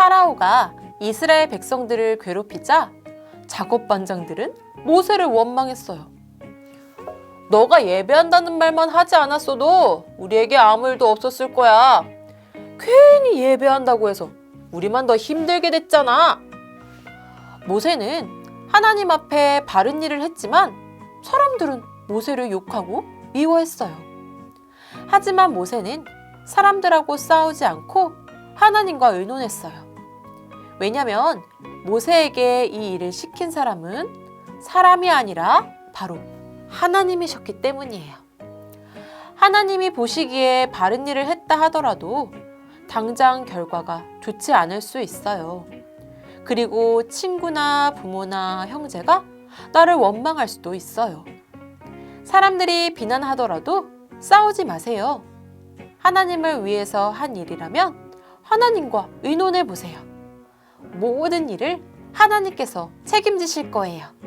파라오가 이스라엘 백성들을 괴롭히자 작업 반장들은 모세를 원망했어요. 너가 예배한다는 말만 하지 않았어도 우리에게 아무 일도 없었을 거야. 괜히 예배한다고 해서 우리만 더 힘들게 됐잖아. 모세는 하나님 앞에 바른 일을 했지만 사람들은 모세를 욕하고 미워했어요. 하지만 모세는 사람들하고 싸우지 않고 하나님과 의논했어요. 왜냐면 모세에게 이 일을 시킨 사람은 사람이 아니라 바로 하나님이셨기 때문이에요. 하나님이 보시기에 바른 일을 했다 하더라도 당장 결과가 좋지 않을 수 있어요. 그리고 친구나 부모나 형제가 나를 원망할 수도 있어요. 사람들이 비난하더라도 싸우지 마세요. 하나님을 위해서 한 일이라면 하나님과 의논해 보세요. 모든 일을 하나님께서 책임지실 거예요.